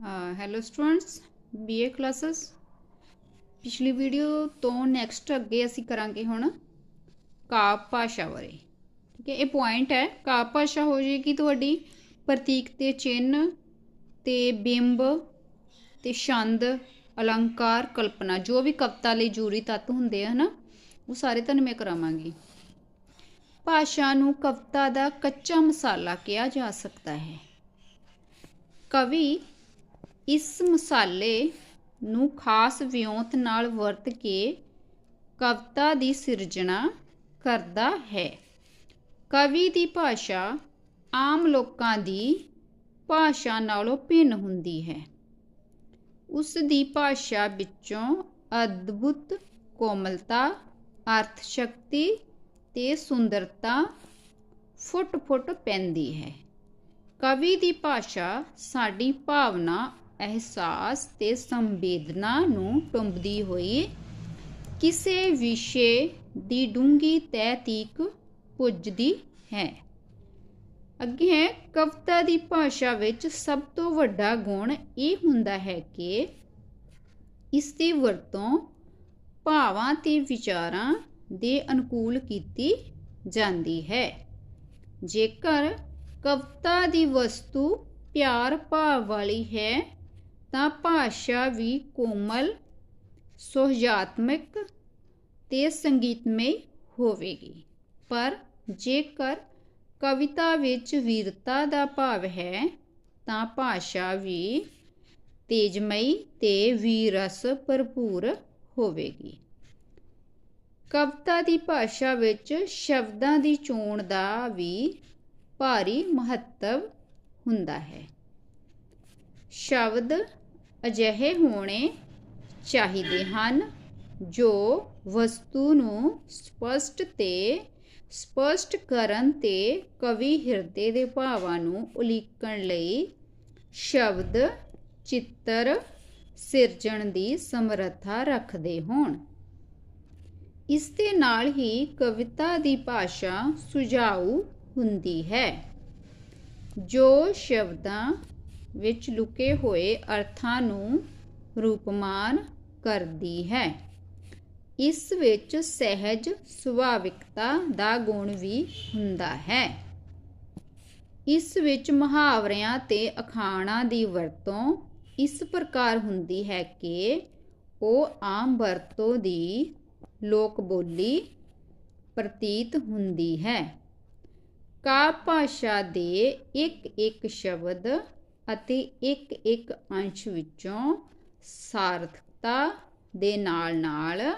Hello students BA classes ਪਿਛਲੀ video ਤੋਂ next ਅੱਗੇ ਅਸੀਂ ਕਰਾਂਗੇ ਹੁਣ ਕਾਵ ਭਾਸ਼ਾ ਬਾਰੇ। ਠੀਕ ਹੈ, ਇਹ ਪੁਆਇੰਟ ਹੈ। ਕਾਵ ਭਾਸ਼ਾ ਹੋ ਜਾਏਗੀ ਤੁਹਾਡੀ ਪ੍ਰਤੀਕ ਤੇ ਚਿੰਨ ਤੇ ਬਿੰਬ ਤੇ ਛੰਦ, ਅਲੰਕਾਰ, ਕਲਪਨਾ, ਜੋ ਵੀ ਕਵਿਤਾ ਲਈ ਜ਼ਰੂਰੀ ਤੱਤ ਹੁੰਦੇ ਆ, ਹਨਾ, ਉਹ ਸਾਰੇ ਤੁਹਾਨੂੰ ਮੈਂ ਕਰਾਵਾਂਗੀ। ਭਾਸ਼ਾ ਨੂੰ ਕਵਿਤਾ ਦਾ ਕੱਚਾ ਮਸਾਲਾ ਕਿਹਾ ਜਾ ਸਕਦਾ ਹੈ। ਕਵੀ ਇਸ ਮਸਾਲੇ ਨੂੰ ਖਾਸ ਵਿਉਂਤ ਨਾਲ ਵਰਤ ਕੇ ਕਵਿਤਾ ਦੀ ਸਿਰਜਣਾ ਕਰਦਾ ਹੈ। ਕਵੀ ਦੀ ਭਾਸ਼ਾ ਆਮ ਲੋਕਾਂ ਦੀ ਭਾਸ਼ਾ ਨਾਲੋਂ ਭਿੰਨ ਹੁੰਦੀ ਹੈ। ਉਸ ਦੀ ਭਾਸ਼ਾ ਵਿੱਚੋਂ ਅਦਭੁਤ ਕੋਮਲਤਾ ਅਰਥ ਸ਼ਕਤੀ ਤੇ ਸੁੰਦਰਤਾ ਫੁੱਟ-ਫੁੱਟ ਪੈਂਦੀ ਹੈ। ਕਵੀ ਦੀ ਭਾਸ਼ਾ ਸਾਡੀ ਭਾਵਨਾ ਅਹਿਸਾਸ ਤੇ ਸੰਵੇਦਨਾ ਨੂੰ ਟੁੰਬਦੀ ਹੋਈ ਕਿਸੇ ਵਿਸ਼ੇ ਦੀ ਡੂੰਗੀ ਤਹਿ ਤੀਕ ਪੁੱਜਦੀ ਹੈ। ਅੱਗੇ ਹੈ, ਕਵਿਤਾ ਦੀ ਭਾਸ਼ਾ ਵਿੱਚ ਸਭ ਤੋਂ ਵੱਡਾ ਗੁਣ ਇਹ ਹੁੰਦਾ ਹੈ ਕਿ ਇਸ ਦੀ ਵਰਤੋਂ ਭਾਵਾਂ ਤੇ ਵਿਚਾਰਾਂ ਦੇ ਅਨੁਕੂਲ ਕੀਤੀ ਜਾਂਦੀ ਹੈ। ਜੇਕਰ ਕਵਿਤਾ ਦੀ ਵਸਤੂ ਪਿਆਰ ਭਾਵ ਵਾਲੀ ਹੈ ਤਾਂ ਭਾਸ਼ਾ ਵੀ ਕੋਮਲ ਸੁਹਜਾਤਮਕ ਤੇ ਸੰਗੀਤਮਈ ਹੋਵੇਗੀ। ਪਰ ਜੇਕਰ ਕਵਿਤਾ ਵਿੱਚ ਵੀਰਤਾ ਦਾ ਭਾਵ ਹੈ, ਤਾਂ ਭਾਸ਼ਾ ਵੀ ਤੇਜਮਈ ਤੇ ਵੀਰਸ ਭਰਪੂਰ ਹੋਵੇਗੀ। ਕਵਿਤਾ ਦੀ ਭਾਸ਼ਾ ਵਿੱਚ ਸ਼ਬਦਾਂ ਦੀ ਚੋਣ ਦਾ ਵੀ ਭਾਰੀ ਮਹੱਤਵ ਹੁੰਦਾ ਹੈ। ਸ਼ਬਦ ਅਜਿਹੇ ਹੋਣੇ ਚਾਹੀਦੇ ਹਨ ਜੋ ਵਸਤੂ ਨੂੰ ਸਪਸ਼ਟ ਤੇ ਸਪਸ਼ਟ ਕਰਨ ਤੇ ਕਵੀ ਹਿਰਦੇ ਦੇ ਭਾਵਾਂ ਨੂੰ ਉਲੀਕਣ ਲਈ ਸ਼ਬਦ ਚਿੱਤਰ ਸਿਰਜਣ ਦੀ ਸਮਰੱਥਾ ਰੱਖਦੇ ਹੋਣ। ਇਸ ਦੇ ਨਾਲ ਹੀ ਕਵਿਤਾ ਦੀ ਭਾਸ਼ਾ ਸੁਝਾਊ ਹੁੰਦੀ ਹੈ, ਜੋ ਸ਼ਬਦਾਂ ਵਿੱਚ ਲੁਕੇ ਹੋਏ ਅਰਥਾਂ ਨੂੰ ਰੂਪਮਾਨ ਕਰਦੀ ਹੈ। ਇਸ ਵਿੱਚ ਸਹਿਜ ਸੁਭਾਵਿਕਤਾ ਦਾ ਗੁਣ ਵੀ ਹੁੰਦਾ ਹੈ। ਇਸ ਵਿੱਚ ਮੁਹਾਵਰਿਆਂ ਤੇ ਅਖਾਣਾਂ ਦੀ ਵਰਤੋਂ ਇਸ ਪ੍ਰਕਾਰ ਹੁੰਦੀ ਹੈ ਕਿ ਉਹ ਆਮ ਵਰਤੋਂ ਦੀ ਲੋਕ ਬੋਲੀ ਪ੍ਰਤੀਤ ਹੁੰਦੀ ਹੈ। ਕਾ ਭਾਸ਼ਾ ਦੇ ਇੱਕ ਇੱਕ ਸ਼ਬਦ ਅਤੇ ਇੱਕ ਇੱਕ ਅੰਸ਼ ਵਿੱਚੋਂ ਸਾਰਥਕਤਾ ਦੇ ਨਾਲ ਨਾਲ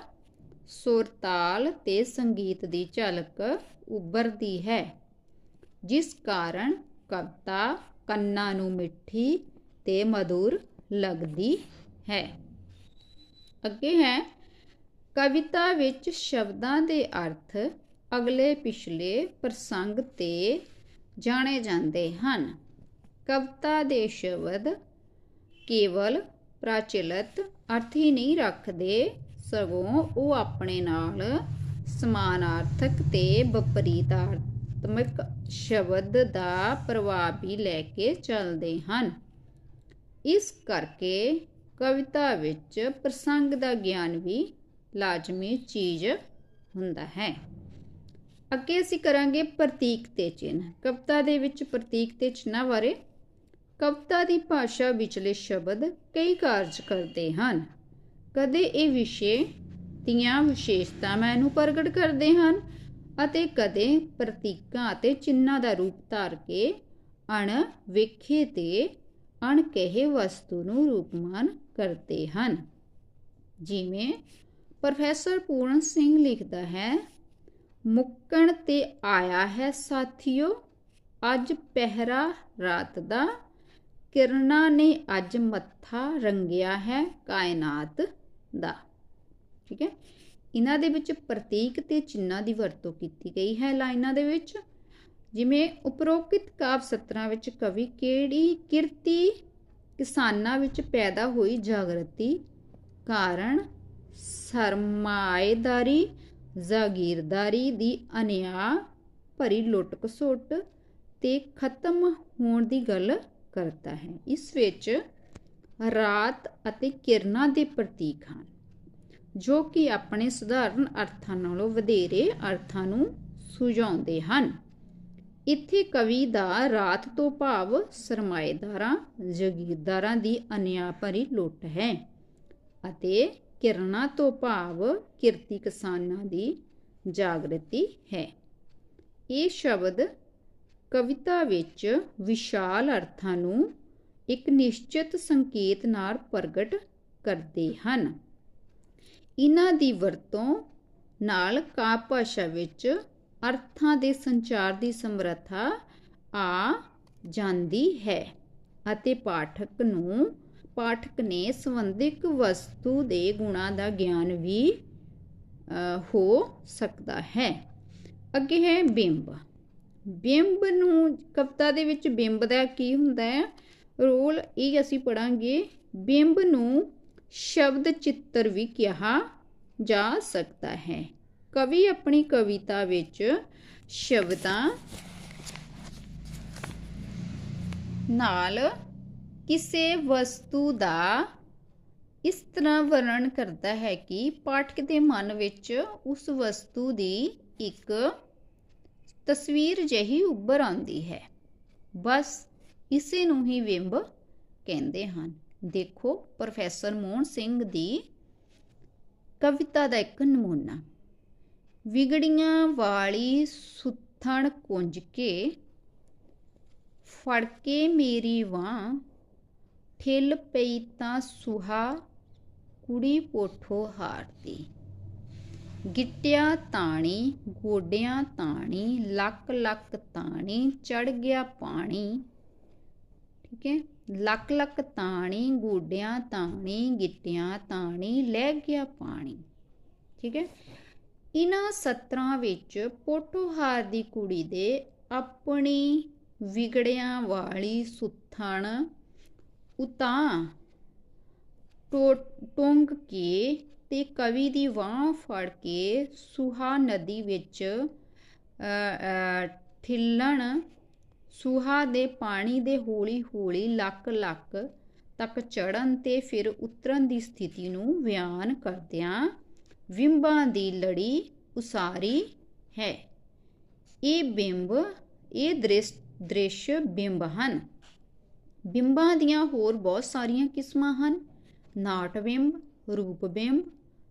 ਸੁਰਤਾਲ ਤੇ ਸੰਗੀਤ ਦੀ ਝਲਕ ਉੱਭਰਦੀ ਹੈ, ਜਿਸ ਕਾਰਨ ਕਵਿਤਾ ਕੰਨਾਂ ਨੂੰ ਮਿੱਠੀ ਤੇ ਮధుਰ ਲੱਗਦੀ ਹੈ। ਅੱਗੇ ਹੈ, ਕਵਿਤਾ ਵਿੱਚ ਸ਼ਬਦਾਂ ਦੇ ਅਰਥ ਅਗਲੇ ਪਿਛਲੇ ਪ੍ਰਸੰਗ ਤੇ ਜਾਣੇ ਜਾਂਦੇ ਹਨ। ਕਵਿਤਾ ਦੇ ਸ਼ਬਦ ਕੇਵਲ ਪ੍ਰਚਲਿਤ ਅਰਥ ਹੀ ਨਹੀਂ ਰੱਖਦੇ, ਸਗੋਂ ਉਹ ਆਪਣੇ ਨਾਲ ਸਮਾਨਾਰਥਕ ਤੇ ਵਿਪਰੀਤਾਰਥਮਕ ਸ਼ਬਦ ਦਾ ਪ੍ਰਭਾਵ ਵੀ ਲੈ ਕੇ ਚੱਲਦੇ ਹਨ। ਇਸ ਕਰਕੇ ਕਵਿਤਾ ਵਿੱਚ ਪ੍ਰਸੰਗ ਦਾ ਗਿਆਨ ਵੀ ਲਾਜ਼ਮੀ ਚੀਜ਼ ਹੁੰਦਾ ਹੈ। ਅੱਗੇ ਅਸੀਂ ਕਰਾਂਗੇ ਪ੍ਰਤੀਕ ਤੇ ਚਿੰਨ੍ਹ। ਕਵਿਤਾ ਦੇ ਵਿੱਚ ਪ੍ਰਤੀਕ ਤੇ ਚਿੰਨਾਂ ਬਾਰੇ ਕਵਿਤਾ ਦੀ ਭਾਸ਼ਾ ਵਿਚਲੇ ਸ਼ਬਦ ਕਈ ਕਾਰਜ ਕਰਦੇ ਹਨ। ਕਦੇ ਇਹ ਵਿਸ਼ੇ ਦੀਆਂ ਵਿਸ਼ੇਸ਼ਤਾਵਾਂ ਨੂੰ ਪ੍ਰਗਟ ਕਰਦੇ ਹਨ ਅਤੇ ਕਦੇ ਪ੍ਰਤੀਕਾਂ ਅਤੇ ਚਿੰਨਾਂ ਦਾ ਰੂਪ ਧਾਰ ਕੇ ਅਣ ਵੇਖੇ ਤੇ ਅਣਕਹੇ ਵਸਤੂ ਨੂੰ ਰੂਪਮਾਨ ਕਰਦੇ ਹਨ। ਜਿਵੇਂ ਪ੍ਰੋਫੈਸਰ ਪੂਰਨ ਸਿੰਘ ਲਿਖਦਾ ਹੈ, ਮੁੱਕਣ ਤੇ ਆਇਆ ਹੈ ਸਾਥੀਓ, ਅੱਜ ਪਹਿਰਾ ਰਾਤ ਦਾ ਕਿਰਨਾਂ ਨੇ ਅੱਜ ਮੱਥਾ ਰੰਗਿਆ ਹੈ ਕਾਇਨਾਤ ਦਾ। ਠੀਕ ਹੈ? ਇਹਨਾਂ ਦੇ ਵਿੱਚ ਪ੍ਰਤੀਕ ਤੇ ਚਿੰਨ੍ਹਾਂ ਦੀ ਵਰਤੋਂ ਕੀਤੀ ਗਈ ਹੈ ਲਾਈਨਾਂ ਦੇ ਵਿੱਚ। ਜਿਵੇਂ ਉਪਰੋਕਤ ਕਾਵ ਸਤਰਾਂ ਵਿੱਚ ਕਵੀ ਕਿਹੜੀ ਕਿਰਤੀ ਕਿਸਾਨਾਂ ਵਿੱਚ ਪੈਦਾ ਹੋਈ ਜਾਗਰਤੀ ਕਾਰਨ ਸਰਮਾਏਦਾਰੀ, ਜਾਗੀਰਦਾਰੀ ਦੀ ਅਨਿਆ ਭਰੀ ਲੁੱਟ ਕਸੁੱਟ ਤੇ ਖਤਮ ਹੋਣ ਦੀ ਗੱਲ ਕਰਦਾ ਹੈ। ਇਸ ਵਿੱਚ ਰਾਤ ਅਤੇ ਕਿਰਨਾਂ ਦੇ ਪ੍ਰਤੀਕ ਹਨ, ਜੋ ਕਿ ਆਪਣੇ ਸਧਾਰਨ ਅਰਥਾਂ ਨਾਲੋਂ ਵਧੇਰੇ ਅਰਥਾਂ ਨੂੰ ਸੁਝਾਉਂਦੇ ਹਨ। ਇੱਥੇ ਕਵੀ ਦਾ ਰਾਤ ਤੋਂ ਭਾਵ ਸਰਮਾਏਦਾਰਾਂ, ਜ਼ਗੀਰਦਾਰਾਂ ਦੀ ਅਨਿਆ ਭਰੀ ਲੁੱਟ ਹੈ ਅਤੇ ਕਿਰਨਾਂ ਤੋਂ ਭਾਵ ਕਿਰਤੀ ਕਿਸਾਨਾਂ ਦੀ ਜਾਗਰਤੀ ਹੈ। ਇਹ ਸ਼ਬਦ ਕਵਿਤਾ ਵਿੱਚ ਵਿਸ਼ਾਲ ਅਰਥਾਂ ਨੂੰ ਇੱਕ ਨਿਸ਼ਚਿਤ ਸੰਕੇਤ ਨਾਲ ਪ੍ਰਗਟ ਕਰਦੇ ਹਨ। ਇਹਨਾਂ ਦੀ ਵਰਤੋਂ ਨਾਲ ਕਾਵਿ ਭਾਸ਼ਾ ਵਿੱਚ ਅਰਥਾਂ ਦੇ ਸੰਚਾਰ ਦੀ ਸਮਰੱਥਾ ਆ ਜਾਂਦੀ ਹੈ ਅਤੇ ਪਾਠਕ ਨੂੰ ਪਾਠਕ ਨੇ ਸੰਬੰਧਿਤ ਵਸਤੂ ਦੇ ਗੁਣਾਂ ਦਾ ਗਿਆਨ ਵੀ ਹੋ ਸਕਦਾ ਹੈ। ਅੱਗੇ ਹੈ ਬਿੰਬ। ਬਿੰਬ ਨੂੰ, ਕਵਿਤਾ ਦੇ ਵਿੱਚ ਬਿੰਬ ਦਾ ਕੀ ਹੁੰਦਾ ਹੈ? ਰੋਲ ਇਹ ਅਸੀਂ ਪੜਾਂਗੇ ਬਿੰਬ ਨੂੰ ਸ਼ਬਦ ਚਿੱਤਰ ਵੀ ਕਿਹਾ ਜਾ ਸਕਦਾ ਹੈ। ਕਵੀ ਆਪਣੀ ਕਵਿਤਾ ਵਿੱਚ ਸ਼ਬਦਾਂ ਨਾਲ ਕਿਸੇ ਵਸਤੂ ਦਾ ਇਸ ਤਰ੍ਹਾਂ ਵਰਣਨ ਕਰਦਾ ਹੈ ਕਿ ਪਾਠਕ ਦੇ ਮਨ ਵਿੱਚ ਉਸ ਵਸਤੂ ਦੀ ਇੱਕ ਤਸਵੀਰ ਜਿਹੀ ਉੱਭਰ ਆਉਂਦੀ ਹੈ। ਬਸ ਇਸੇ ਨੂੰ ਹੀ ਬਿੰਬ ਕਹਿੰਦੇ ਹਨ। ਦੇਖੋ, ਪ੍ਰੋਫੈਸਰ ਮੋਹਨ ਸਿੰਘ ਦੀ ਕਵਿਤਾ ਦਾ ਇੱਕ ਨਮੂਨਾ। ਵਿਗੜੀਆਂ ਵਾਲੀ ਸੁੱਥਣ ਕੁੰਜ ਕੇ ਫੜ ਕੇ ਮੇਰੀ ਬਾਂਹ ਠਿੱਲ ਪਈ ਤਾਂ ਸੁਹਾ ਕੁੜੀ ਪੋਠੋ ਹਾਰਦੀ ਗਿੱਟਿਆ ਤਾਣੀ, ਗੋਡਿਆਂ ਤਾਣੀ, ਲੱਕ ਲੱਕ ਤਾਣੀ, ਚੜ ਗਿਆ ਪਾਣੀ। ਠੀਕ ਹੈ? ਲੱਕ ਲੱਕ ਤਾਣੀ, ਗੋਡਿਆਂ ਤਾਣੀ, ਗਿੱਟਿਆਂ ਤਾਣੀ, ਲੈ ਗਿਆ ਪਾਣੀ। ਠੀਕ ਹੈ? ਇਹਨਾਂ ਸਤਰਾਂ ਵਿੱਚ ਪੋਟੋਹਾਰ ਦੀ ਕੁੜੀ ਦੇ ਆਪਣੀ ਵਿਗੜਿਆਂ ਵਾਲੀ ਸੁਥਣ, ਉਤਾਂ ਟੋ, ਟੋਂਗ ਕੇ ਅਤੇ ਕਵੀ ਦੀ ਬਾਂਹ ਫੜ ਕੇ ਸੁਹਾ ਨਦੀ ਵਿੱਚ ਠਿੱਲਣ, ਸੁਹਾ ਦੇ ਪਾਣੀ ਦੇ ਹੌਲੀ ਹੌਲੀ ਲੱਕ ਲੱਕ ਤੱਕ ਚੜਨ ਤੇ ਫਿਰ ਉਤਰਨ ਦੀ ਸਥਿਤੀ ਨੂੰ ਬਿਆਨ ਕਰਦਿਆਂ ਬਿੰਬਾਂ ਦੀ ਲੜੀ ਉਸਾਰੀ ਹੈ। ਇਹ ਬਿੰਬ, ਇਹ ਦ੍ਰਿਸ਼ ਦ੍ਰਿਸ਼ ਬਿੰਬ ਹਨ। ਬਿੰਬਾਂ ਦੀਆਂ ਹੋਰ ਬਹੁਤ ਸਾਰੀਆਂ ਕਿਸਮਾਂ ਹਨ। ਨਾਟ ਬਿੰਬ ਰੂਪ ਬਿੰਬ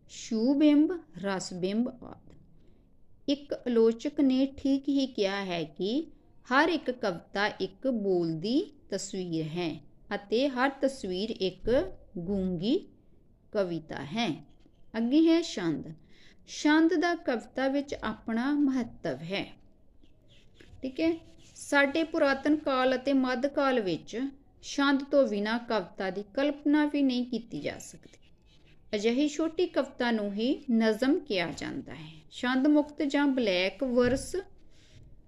ਸ਼ੂ ਬਿੰਬ ਰਸ ਬਿੰਬ ਆਦਿ। ਇੱਕ ਆਲੋਚਕ ਨੇ ਠੀਕ ਹੀ ਕਿਹਾ ਹੈ ਕਿ ਹਰ ਇੱਕ ਕਵਿਤਾ ਇੱਕ ਬੋਲਦੀ ਤਸਵੀਰ ਹੈ ਅਤੇ ਹਰ ਤਸਵੀਰ ਇੱਕ ਗੂੰਗੀ ਕਵਿਤਾ ਹੈ। ਅੱਗੇ ਹੈ ਛੰਦ। ਛੰਦ ਦਾ ਕਵਿਤਾ ਵਿੱਚ ਆਪਣਾ ਮਹੱਤਵ ਹੈ। ਠੀਕ ਹੈ। ਸਾਡੇ ਪੁਰਾਤਨ ਕਾਲ ਅਤੇ ਮੱਧ ਕਾਲ ਵਿੱਚ ਛੰਦ ਤੋਂ ਬਿਨਾਂ ਕਵਿਤਾ ਦੀ ਕਲਪਨਾ ਵੀ ਨਹੀਂ ਕੀਤੀ ਜਾ ਸਕਦੀ। ਅਜਿਹੀ ਛੋਟੀ ਕਵਿਤਾ ਨੂੰ ਹੀ ਨਜ਼ਮ ਕਿਹਾ ਜਾਂਦਾ ਹੈ। ਛੰਦ ਮੁਕਤ ਜਾਂ ਬਲੈਕ ਵਰਸ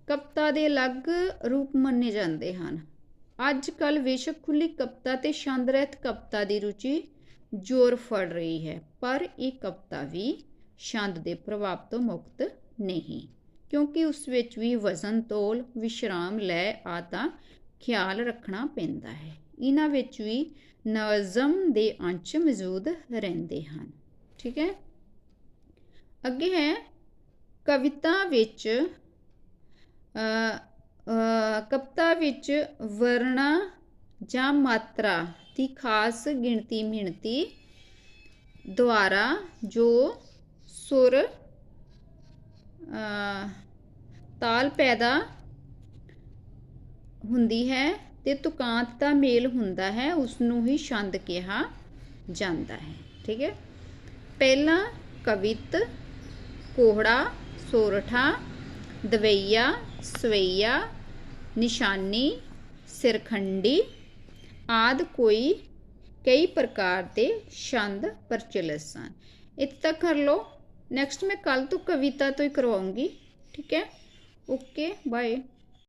ਕਵਿਤਾ ਦੇ ਅਲੱਗ ਰੂਪ ਮੰਨੇ ਜਾਂਦੇ ਹਨ। ਅੱਜ ਕੱਲ ਬੇਸ਼ੱਕ ਖੁੱਲੀ ਕਵਿਤਾ ਤੇ ਛੰਦ ਰਹਿਤ ਕਵਿਤਾ ਦੀ ਰੁਚੀ ਜ਼ੋਰ ਫੜ ਰਹੀ ਹੈ, ਪਰ ਇਹ ਕਵਿਤਾ ਵੀ ਛੰਦ ਦੇ ਪ੍ਰਭਾਵ ਤੋਂ ਮੁਕਤ ਨਹੀਂ, ਕਿਉਂਕਿ ਉਸ ਵਿੱਚ ਵੀ ਵਜ਼ਨ, ਤੋਲ, ਵਿਸ਼ਰਾਮ, ਲੈ ਆਦਿ ਖਿਆਲ ਰੱਖਣਾ ਪੈਂਦਾ ਹੈ। ਇਹਨਾਂ ਵਿੱਚ ਵੀ ਨਜ਼ਮ ਦੇ ਅੰਸ਼ ਮੌਜੂਦ ਰਹਿੰਦੇ ਹਨ। ਠੀਕ ਹੈ? ਅੱਗੇ ਹੈ, ਕਵਿਤਾ ਵਿੱਚ ਕਵਿਤਾ ਵਿੱਚ ਵਰਣਾ ਜਾਂ ਮਾਤਰਾ ਦੀ ਖਾਸ ਗਿਣਤੀ ਮਿਣਤੀ ਦੁਆਰਾ ਜੋ ਸੁਰ ਤਾਲ ਪੈਦਾ ਹੁੰਦੀ ਹੈ ਤੇ ਤੁਕਾਂਤ ਦਾ ਮੇਲ ਹੁੰਦਾ ਹੈ ਉਸ ਨੂੰ ਹੀ ਛੰਦ ਕਿਹਾ ਜਾਂਦਾ ਹੈ। ਠੀਕ ਹੈ? ਪਹਿਲਾ ਕਵਿਤ, ਕੋਹੜਾ, ਸੋਰਠਾ, ਦਵਈਆ, ਸਵਈਆ, ਨਿਸ਼ਾਨੀ, ਸਿਰਖੰਡੀ ਆਦ ਕੋਈ ਕਈ ਪ੍ਰਕਾਰ ਦੇ ਛੰਦ ਪ੍ਰਚਲਿਤ ਸਨ। ਇੱਥੇ ਤੱਕ ਕਰ ਲਓ। ਨੈਕਸਟ ਮੈਂ ਕੱਲ ਤੋਂ ਕਵਿਤਾ ਤੋਂ ਹੀ ਕਰਵਾਉਂਗੀ। ਠੀਕ ਹੈ? Okay bye